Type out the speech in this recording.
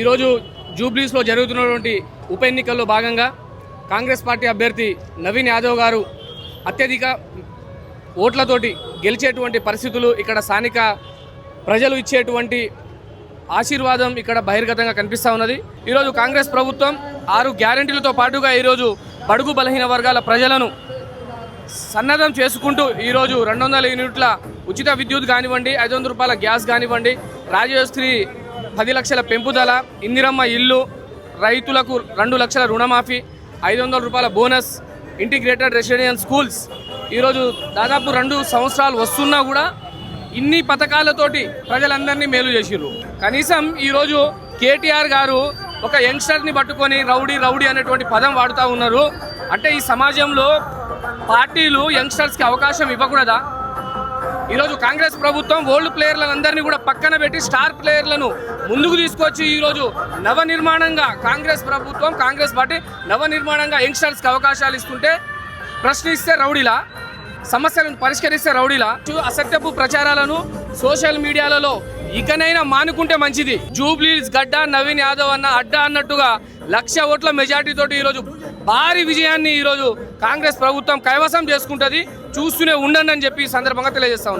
ఈరోజు జూబ్లీస్లో జరుగుతున్నటువంటి ఉప ఎన్నికల్లో భాగంగా కాంగ్రెస్ పార్టీ అభ్యర్థి నవీన్ యాదవ్ గారు అత్యధిక ఓట్లతోటి గెలిచేటువంటి పరిస్థితులు ఇక్కడ స్థానిక ప్రజలు ఇచ్చేటువంటి ఆశీర్వాదం ఇక్కడ బహిర్గతంగా కనిపిస్తూ ఉన్నది. ఈరోజు కాంగ్రెస్ ప్రభుత్వం ఆరు గ్యారంటీలతో పాటుగా ఈరోజు బడుగు బలహీన వర్గాల ప్రజలను సన్నద్ధం చేసుకుంటూ ఈరోజు రెండు వందల యూనిట్ల ఉచిత విద్యుత్ కానివ్వండి ఐదు వందల రూపాయల గ్యాస్ కానివ్వండి రాజశ్రీ పది లక్షల పెంపుదల ఇందిరమ్మ ఇల్లు రైతులకు రెండు లక్షల రుణమాఫీ ఐదు వందల రూపాయల బోనస్ ఇంటిగ్రేటెడ్ రెసిడెన్షియల్ స్కూల్స్. ఈరోజు దాదాపు రెండు సంవత్సరాలు వస్తున్నా కూడా ఇన్ని పథకాలతోటి ప్రజలందరినీ మేలు చేసిర్రు. కనీసం ఈరోజు కేటీఆర్ గారు ఒక యంగ్స్టర్ని పట్టుకొని రౌడీ రౌడీ అనేటువంటి పదం వాడుతూ ఉన్నారు. అంటే ఈ సమాజంలో పార్టీలు యంగ్స్టర్స్కి అవకాశం ఇవ్వకూడదా? ఈరోజు కాంగ్రెస్ ప్రభుత్వం ఓల్డ్ ప్లేయర్లందరినీ కూడా పక్కన పెట్టి స్టార్ ప్లేయర్లను ముందుకు తీసుకొచ్చి ఈరోజు నవ నిర్మాణంగా కాంగ్రెస్ ప్రభుత్వం కాంగ్రెస్ పార్టీ నవ నిర్మాణంగా యంగ్స్టర్స్కి అవకాశాలు ఇస్తుంటే ప్రశ్నిస్తే రౌడీలా? సమస్యలను పరిష్కరిస్తే రౌడీలా? అసత్యపు ప్రచారాలను సోషల్ మీడియాలలో ఇకనైనా మానుకుంటే మంచిది. జూబ్లీస్ గడ్డ నవీన్ యాదవ్ అన్న అడ్డ అన్నట్టుగా లక్ష ఓట్ల మెజార్టీ తోటి ఈరోజు భారీ విజయాన్ని ఈరోజు కాంగ్రెస్ ప్రభుత్వం కైవసం చేసుకుంటుంది. చూస్తూనే ఉండండి అని చెప్పి ఈ సందర్భంగా తెలియజేస్తా